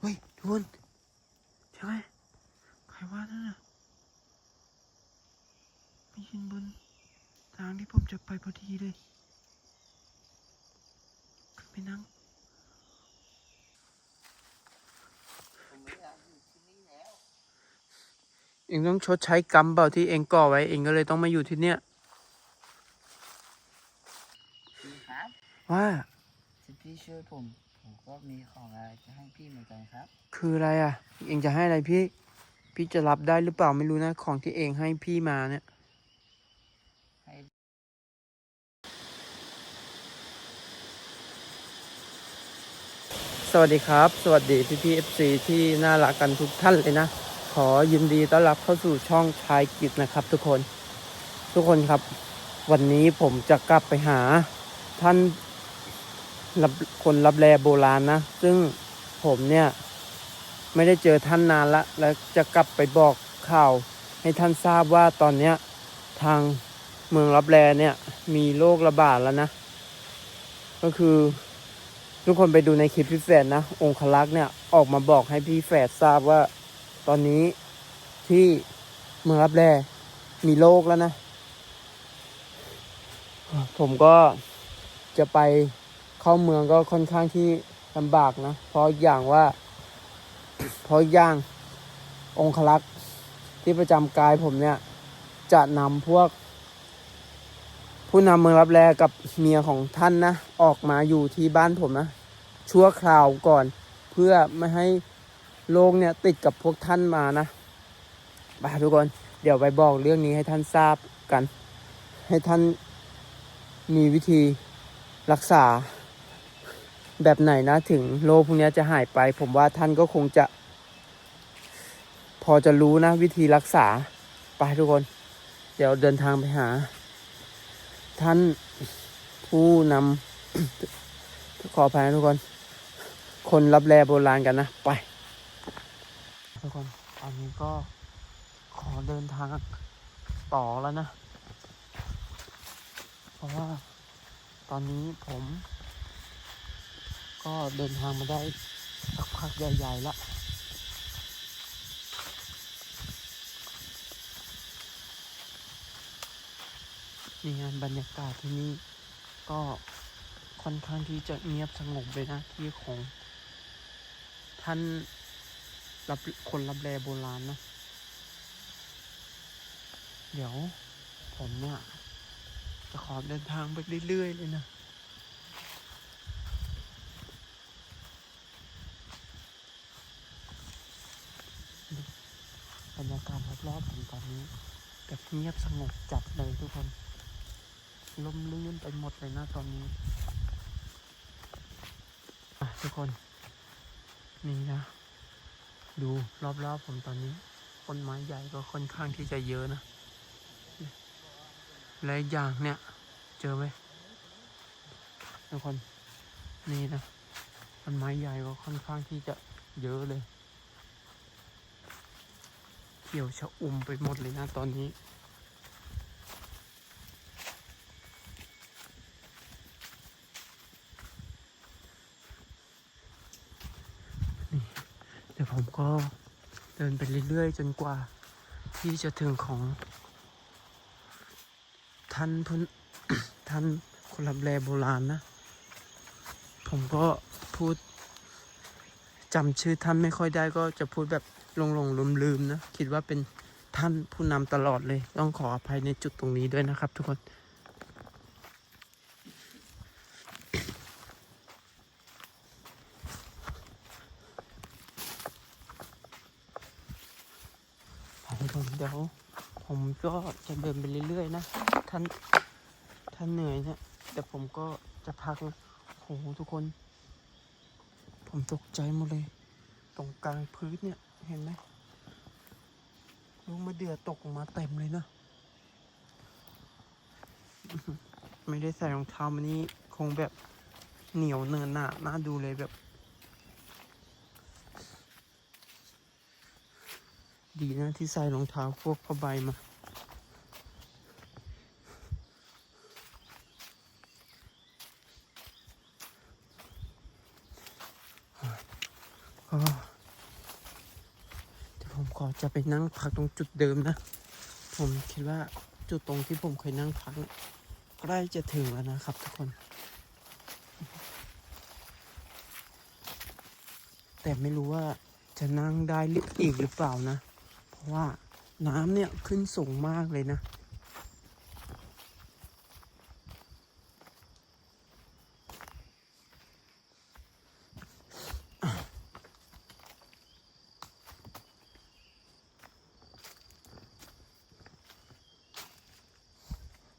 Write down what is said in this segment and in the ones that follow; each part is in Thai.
เฮ้ยทุกคนใช่ไหมใครว่านั่นน่ะไม่ยินบนทางที่ผมจะไปพอดีเลยขึ้นไปนั่งผมไม่อยากอยู่ที่นี่แล้วเองต้องชดใช้กรรมเปล่าที่เองก่อไว้เองก็เลยต้องมาอยู่ที่เนี่ยพี่ครับว่าที่พี่ช่วยผม ผมก็มีของอะไรจะให้พี่เหมือนกันครับ คืออะไรอะ เองจะให้อะไรพี่ พี่จะรับได้หรือเปล่าไม่รู้นะ ของที่เองให้พี่มาเนี่ยให้สวัสดีครับ สวัสดีพี่พีเอฟซีที่น่ารักกันทุกท่านเลยนะ ขอยินดีต้อนรับเข้าสู่ช่องชายกิจนะครับ ทุกคน ทุกคนครับ วันนี้ผมจะกลับไปหาท่าน คนรับแลโบราณนะ ซึ่งผมเนี่ย ไม่ได้เจอท่านนานละ แล้วจะกลับไปบอกข่าวให้ท่านทราบว่าตอนเนี้ยทางเมืองรับแลเนี่ย มีโรคระบาดแล้วนะ ก็คือทุกคนไปดูในคลิปพี่แฝดนะ องคลักษ์เนี่ยออกมาบอกให้พี่แฝดทราบว่าตอนนี้ที่เมืองรับแลมีโรคแล้วนะ ผมก็จะไป เข้าเมืองก็ค่อนข้างที่ลำบากนะ เพราะอย่างว่า เพราะอย่างองคลักษ์ที่ประจำกายผมเนี่ย จะนำพวก ผู้นำเมืองรับแลกับเมียของท่านนะ ออกมาอยู่ที่บ้านผมนะ ชั่วคราวก่อน เพื่อไม่ให้โรคเนี่ยติดกับพวกท่านมานะไปทุกคน เดี๋ยวไปบอกเรื่องนี้ให้ท่านทราบกัน ให้ท่านมีวิธีรักษา แบบไหนนะถึงโรคพวกนี้จะหายไป ผมว่าท่านก็คงจะ พอจะรู้นะวิธีรักษา ไปทุกคน เดี๋ยวเดินทางไปหา ท่านผู้นำขออภัยนะทุกคน คนรับแลโบราณกันนะ ไป ทุกคนตอนนี้ก็ขอเดินทางต่อแล้วนะ เพราะว่าตอนนี้ผม ก็เดินทางมาได้สักพักใหญ่ๆละนี่งานบรรยากาศที่นี่ก็ค่อนข้างที่จะเงียบสงบเลยนะที่ของท่านรับคนรับแลโบราณนะ เดี๋ยวผมเนี่ยจะขอเดินทางไปเรื่อยๆเลยนะ บร รอบๆผมตอนนี้แบบเงียบสงบจัดเลยทุกคนลมลื่นไปหมดเลยนะตอนนี้ทุกคน นี่นะ ดูรอบๆผมตอนนี้ต้นไม้ใหญ่ก็ค่อนข้างที่จะเยอะนะและอย่างเนี่ย เจอไหมทุกคน นี่นะต้นไม้ใหญ่ก็ค่อนข้างที่จะเยอะเลย เขียวชะอุ่มไปหมดเลยนะตอนนี้นี่เดี๋ยวผมก็เดินไปเรื่อยๆ จนกว่าที่จะถึงของท่านพุนท่านคนรับแลโบราณนะ ผมก็พูดจำชื่อท่านไม่ค่อยได้ก็จะพูดแบบ หลงหลงลืมลืมนะ คิดว่าเป็นท่านผู้นำตลอดเลย ต้องขออภัยในจุดตรงนี้ด้วยนะครับทุกคนเดี๋ยวผมก็จะเดินไปเรื่อยๆนะ ท่านท่านเหนื่อยเนี่ยเดี๋ยวผมก็จะพักนะโหทุกคน ผมตกใจหมดเลย ตรงกลางพื้นเนี่ย เห็นไหมลูกมะเดื่อตกมาเต็มเลยนะ ไม่ได้ใส่รองเท้ามันนี่คงแบบเหนียวเนินหนาน่าดูเลยแบบ ดีนะที่ใส่รองเท้าพวกผ้าใบมา ก็ จะไป นั่งพักตรงจุดเดิมนะ ผมคิดว่าจุดตรงที่ผมเคยนั่งพักใกล้จะถึงแล้วนะครับทุกคน แต่ไม่รู้ว่าจะนั่งได้หรืออีกหรือเปล่านะ เพราะว่าน้ำเนี่ยขึ้นสูงมากเลยนะ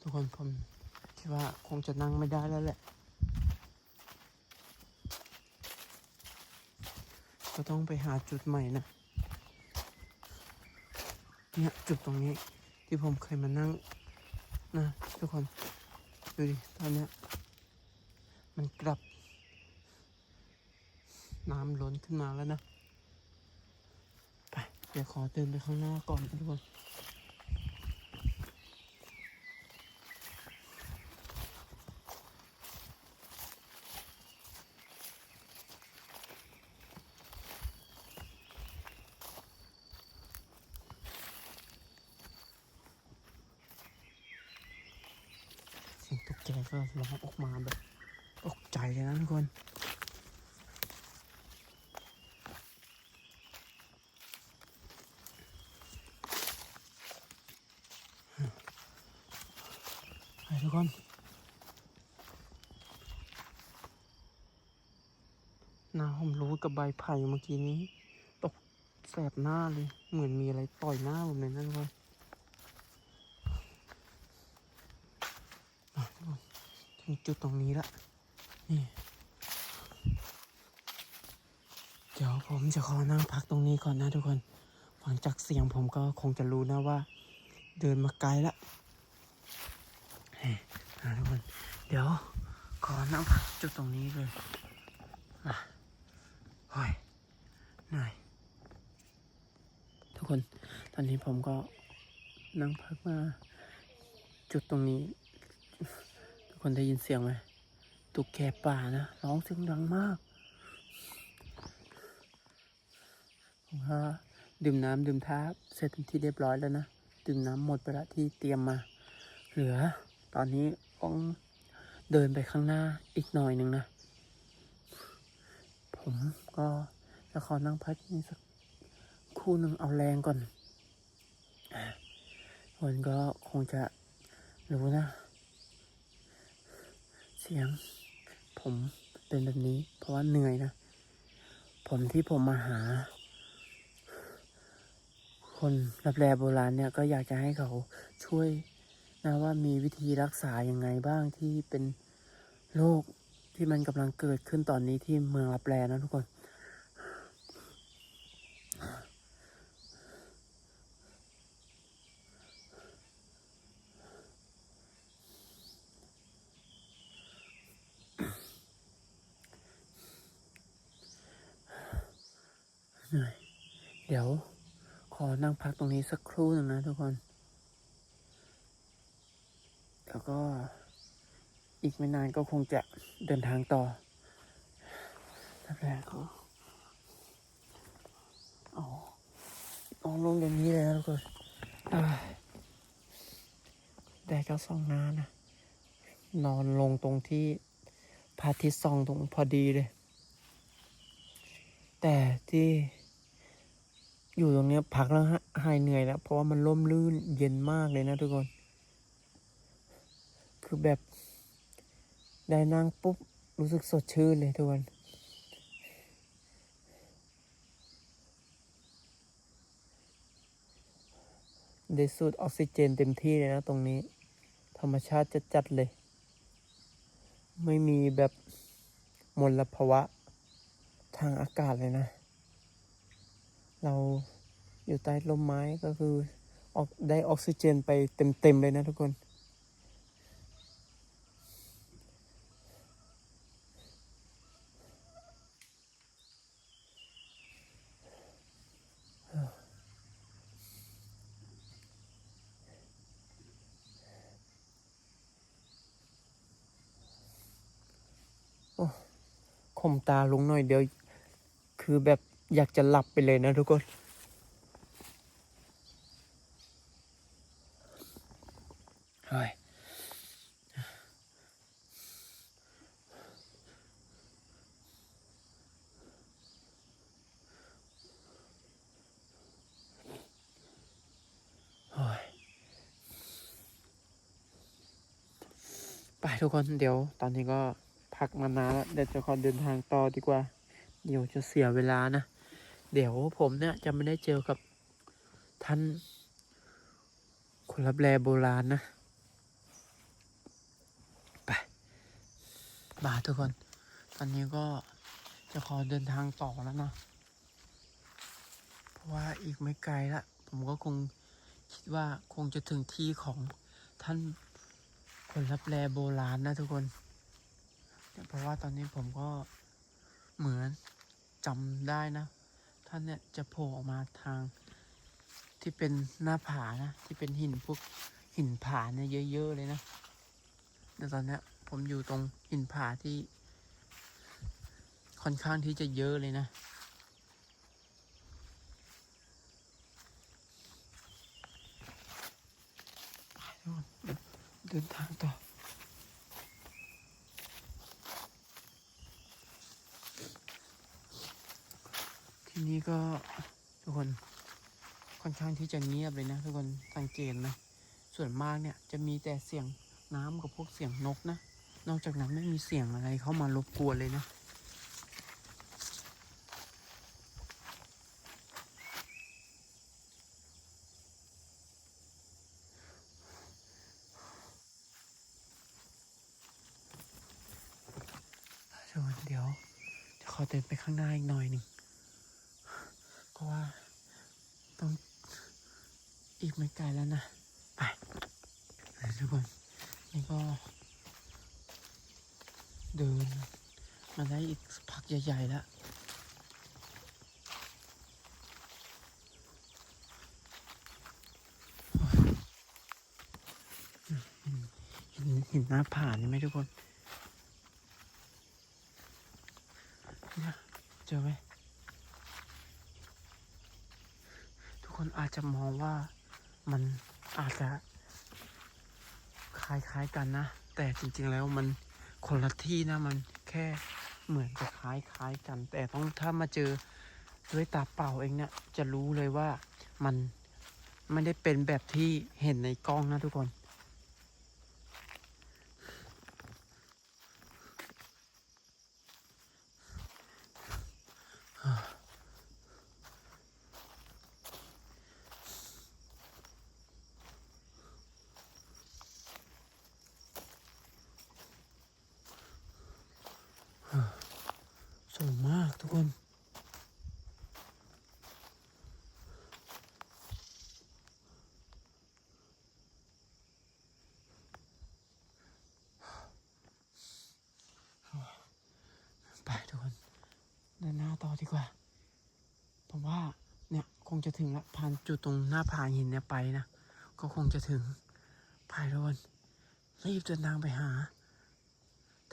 ทุกคนผมคิดว่าค งจะนั่งไม่ได้แล้วแหละ ก็ต้องไปหาจุดใหม่นะ เนี่ยจุดตรงนี้ที่ผมเคยมานั่งนะทุกคน ดูดิ ตอนเนี้ยมันกลับ น้ำล้นขึ้นมาแล้วนะ ไป เดี๋ยวขอเดินไปข้างหน้าก่อนทุกคน ก็ร้องออกมาแบบตกใจเลยนะทุกคนไปทุกคนหน้าผมรู้กับใบไผ่เมื่อกี้นี้ ตกแสบหน้าเลย เหมือนมีอะไรต่อยหน้าผมเลยนะทุกคน อะทุกคนถึง จุดตรงนี้ละนี่เดี๋ยวผมจะขอนั่งพักตรงนี้ก่อนนะทุกคนฟังจากเสียงผมก็คงจะรู้นะว่า เดินมาไกลละเฮ้ยนะทุกคน เดี๋ยวขอนั่งพักจุดตรงนี้เลยมาโอ้ยเหนื่อยทุกคน ตอนนี้ผมก็นั่งพักมาจุดตรงนี้ คนได้ยินเสียงไหมตุ๊กแกป่านะร้องเสียงดังมากผมก็ดื่มน้ำดื่มท่าเสร็จเป็นที่เรียบร้อยแล้วนะดื่มน้ำหมดไปละที่เตรียมมา เหลือ ตอนนี้ต้องเดินไปข้างหน้าอีกหน่อยหนึ่งนะ ผมก็จะขอนั่งพักนี่สักคู่หนึ่งเอาแรงก่อนคนก็คงจะรู้นะ เสียง ผมเป็นแบบนี้ เพราะว่าเหนื่อยนะ ผมที่ผมมาหา คนรับแลโบราณเนี่ยก็อยากจะให้เขาช่วยนะว่ามีวิธีรักษายังไงบ้างที่เป็นโรคที่มันกำลังเกิดขึ้นตอนนี้ที่เมืองรับแลนะทุกคน เหนื่อย เดี๋ยวขอนั่งพักตรงนี้สักครู่หนึ่งนะทุกคน แล้วก็อีกไม่นานก็คงจะเดินทางต่อแล้วแรกก็เอานอนลงอย่างนี้เลยนะทุกคนแดดก็ส่องน้านะ นอนลงตรงที่พระอาทิตย์ส่องตรงพอดีเลย แต่ที่ อยู่ตรงเนี้ยพักแล้วฮะหายเหนื่อยแล้ว เพราะว่ามันร่มรื่นเย็นมากเลยนะทุกคน คือแบบ ได้นั่งปุ๊บ รู้สึกสดชื่นเลยทุกคนได้สูดออกซิเจนเต็มที่เลยนะตรงนี้ ธรรมชาติจะจัดเลย ไม่มีแบบมลภาวะทางอากาศเลยนะ เราอยู่ใต้ร่มไม้ก็คือออกได้ออกซิเจนไปเต็มๆเลยนะทุกคน ข่มตาลงหน่อยเดียว คือแบบ อยากจะหลับไปเลยนะทุกคน เฮ้ย ไปทุกคนเดี๋ยวตอนนี้ก็พักมานานแล้ว เดี๋ยวจะขอเดินทางต่อดีกว่า เดี๋ยวจะเสียเวลานะ เดี๋ยวผมเนี่ยจะไม่ได้เจอกับท่านคนรับแลโบราณนะ ไป มาทุกคน ตอนนี้ก็จะขอเดินทางต่อแล้วนะเพราะว่าอีกไม่ไกลละ ผมก็คงคิดว่าคงจะถึงที่ของท่านคนรับแลโบราณนะทุกคน เพราะว่าตอนนี้ผมก็เหมือนจำได้นะ ท่านเนี่ยจะโผล่ออกมาทางที่เป็นหน้าผานะ ที่เป็นหินพวกหินผาเนี่ยเยอะ ๆ เลยนะแต่ตอนเนี้ยผมอยู่ตรงหินผาที่ ค่อนข้างที่จะเยอะเลยนะเดินทางต่อ นี้ก็ทุกคนค่อนข้างที่จะเงียบเลยนะ ทุกคนสังเกตนะส่วนมากเนี่ยจะมีแต่เสียงน้ำกับพวกเสียงนกนะ นอกจากนั้นไม่มีเสียงอะไรเข้ามารบกวนเลยนะทุกคนเดี๋ยวจะขอเดินไปข้างหน้าอีกหน่อยหนึ่ง เพราะว่าต้อง อีกไม่ไกลแล้วนะ ไปทุกคน นี่ก็ เดิน มาได้อีกสักพักใหญ่ ๆ แล้วเห็นเห็นหน้าผานี่ไหมทุกคนเนี่ยเจอไหม ทุกคนอาจจะมองว่า มันอาจจะคล้ายๆกันนะ แต่จริง ๆ แล้วมันคนละที่นะมันแค่เหมือนจะคล้ายๆกัน แต่ต้องถ้ามาเจอด้วยตาเปล่าเองเนี่ยจะรู้เลยว่ามันไม่ได้เป็นแบบที่เห็นในกล้องนะทุกคน สูงมากทุกคน ไปทุกคน เดินหน้า ต่อดีกว่า ผมว่าเนี่ยคงจะถึงละผ่านจุดตรงหน้าผาหินเนี่ยไปนะ ก็คงจะถึงไปทุกคนรีบเดินทางไปหา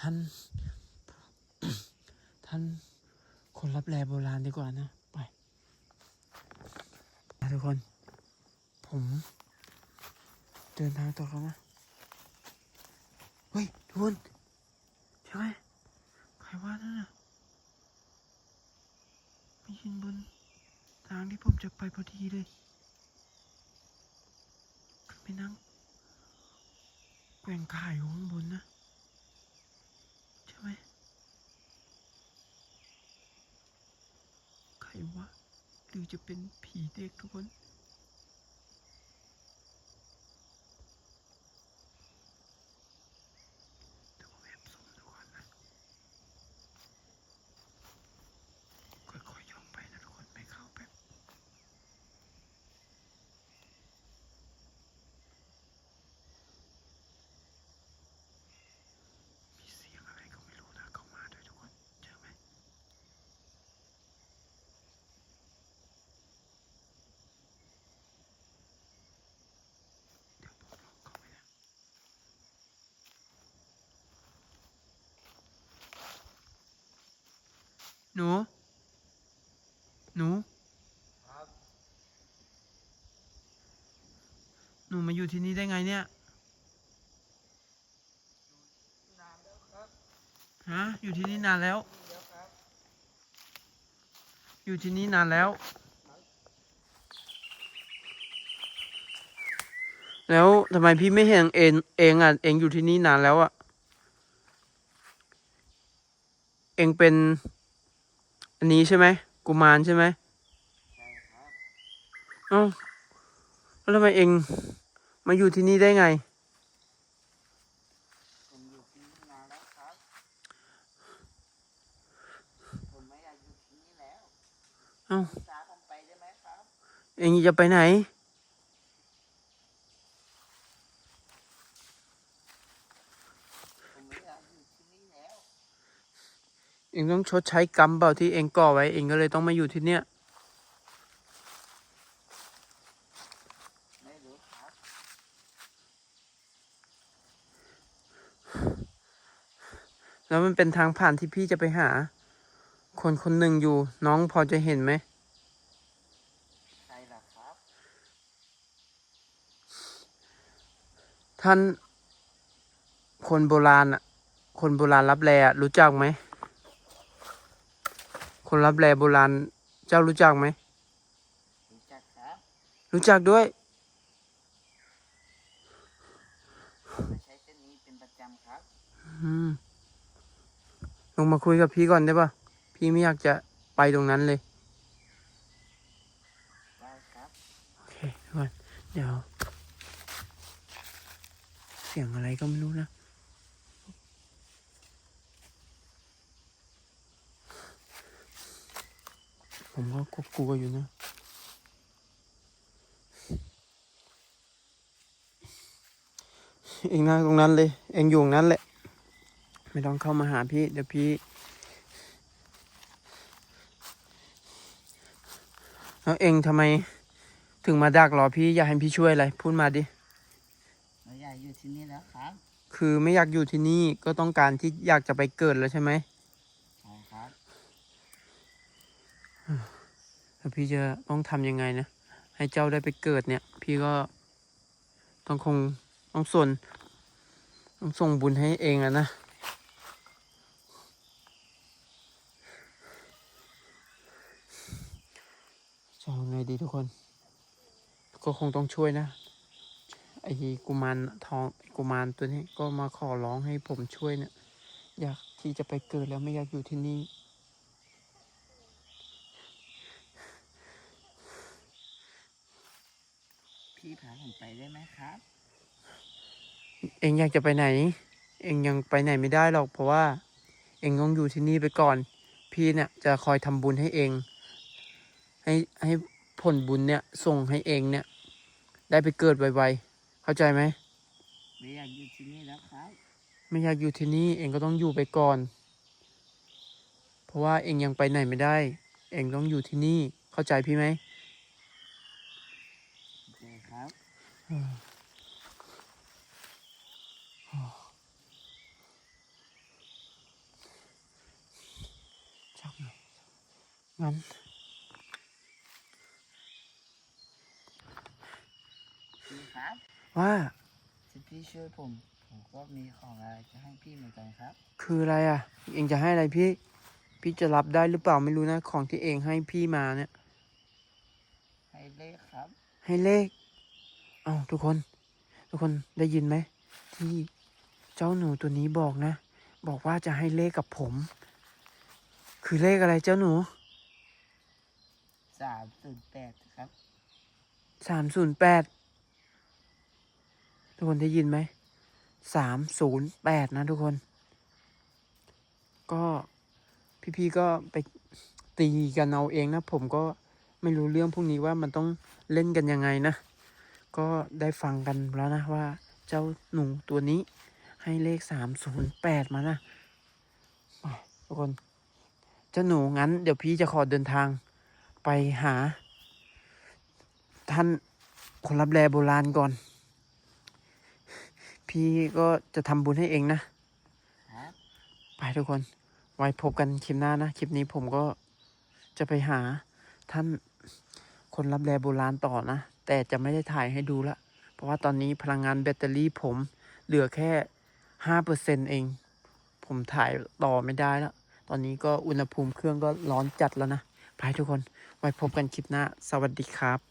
ท่าน ท่านคนรับแลโบราณดีกว่านะ ไปทุกคน ผม เดินทางต่อแล้วนะ เฮ้ย ทุกคนใช่ไหมใครว่านั่นน่ะิงบน ทางที่ผมจะไปพอดีเลยขึ้นไปนั่งแกว่งขายอยู่ข้างบนนะใช่ไหมใครวะหรือจะเป็นผีเด็กทุกคน หนู หนู หนูมาอยู่ที่นี่ได้ไงเนี่ยนานแล้วครับฮะ อยู่ที่นี่นานแล้ว อยู่ที่นี่นานแล้ว แล้วทำไมพี่ไม่เห็นเองเองอะ เองอยู่ที่นี่นานแล้วอะ เองเป็น อันนี้ใช่ไหมกุมารใช่ไหมใช่ครับเอ้าแล้วทำไมเองมาอยู่ที่นี่ได้ไงผมอยู่ที่นี่นานแล้วครับผมไม่อยากอยู่ที่นี่แล้วเอ้าตาผมไปได้ไหมครับเองจะไปไหน ผมไม่อยากอยู่ที่นี่แล้ว เองต้องชดใช้กรรมเปล่าที่เองก่อไว้เองก็เลยต้องมาอยู่ที่เนี่ยแล้วมันเป็นทางผ่านที่พี่จะไปหา คนคนหนึ่งอยู่ น้องพอจะเห็นไหมใครล่ะครับ ท่านคนโบราณอะคนโบราณรับแลอรู้จักไหม คนรับแลโบราณ เจ้ารู้จักไหม รู้จักครับรู้จักด้วยผมมาใช้เส้นนี้เป็นประจำครับอืมลงมาคุยกับพี่ก่อนได้ปะพี่ไม่อยากจะไปตรงนั้นเลย ได้ครับโอเคทุกคนเดี๋ยว เสียงอะไรก็ไม่รู้นะ ผมก็กลัวๆอยู่นะ เองนั่งตรงนั้นเลย เองอยู่ตรงนั้นแหละ ไม่ต้องเข้ามาหาพี่ เดี๋ยวพี่แล้วเองทำไมถึงมาดักรอพี่อยากให้พี่ช่วยอะไร พูดมาดิไม่อยากอยู่ที่นี่แล้วครับ คือไม่อยากอยู่ที่นี่ก็ต้องการที่อยากจะไปเกิดแล้วใช่ไหม ใช่ครับ แล้วพี่จะต้องทำยังไงนะ ให้เจ้าได้ไปเกิดเนี่ย พี่ก็ต้องคงต้องส่วนต้องส่งบุญให้เองอะนะจะเอาไงดีทุกคน ก็คงต้องช่วยนะ ไอ้กุมารทองกุมารตัวนี้ก็มาขอร้องให้ผมช่วยเนี่ยอยากที่จะไปเกิดแล้วไม่อยากอยู่ที่นี่ พี่พาผม ไปได้ไหมครับ เองอยากจะไปไหน เองยังไปไหนไม่ได้หรอกเพราะว่า เองต้องอยู่ที่นี่ไปก่อน พี่เนี่ยจะคอยทำบุญให้เอง ให้ให้ผลบุญเนี่ยส่งให้เองเนี่ย ได้ไปเกิดไวๆเข้าใจไหมไม่อยากอยู่ที่นี่แล้วครับ ไม่อยากอยู่ที่นี่เองก็ต้องอยู่ไปก่อน เพราะว่าเองยังไปไหนไม่ได้ เองต้องอยู่ที่นี่เข้าใจพี่ไหม โอเคครับ จับหน่อยงั้นพี่ครับว่าที่พี่ช่วยผม ผมก็มีของอะไรจะให้พี่เหมือนกันครับ คืออะไรอะ เองจะให้อะไรพี่ พี่จะรับได้หรือเปล่าไม่รู้นะ ของที่เองให้พี่มาเนี่ย ให้เลขครับ ให้เลข เอาทุกคน ทุกคนได้ยินไหม ที่เจ้าหนูตัวนี้บอกนะ บอกว่าจะให้เลขกับผม คือเลขอะไรเจ้าหนูสามศูนย์แปดครับสามศูนย์แปดทุกคนได้ยินไหมสามศูนย์แปดนะทุกคน ก็พี่ๆก็ไปตีกันเอาเองนะ ผมก็ไม่รู้เรื่องพวกนี้ว่ามันต้องเล่นกันยังไงนะ ก็ได้ฟังกันแล้วนะว่า เจ้าหนูตัวนี้ให้เลขสามศูนย์แปดมานะทุกคน เจ้าหนูงั้น เดี๋ยวพี่จะขอเดินทางไปหา ท่านคนรับแลโบราณก่อน พี่ก็จะทำบุญให้เองนะ ไปทุกคน ไว้พบกันคลิปหน้านะ คลิปนี้ผมก็จะไปหาท่านคนรับแลโบราณต่อนะ แต่จะไม่ได้ถ่ายให้ดูละ เพราะว่าตอนนี้พลังงานแบตเตอรี่ผมเหลือแค่ห้าเปอร์เซ็นเองผผมถ่ายต่อไม่ได้แล้ว ตอนนี้ก็อุณหภูมิเครื่องก็ร้อนจัดแล้วนะไปทุกคน ไว้พบกันคลิปหน้า สวัสดีครับ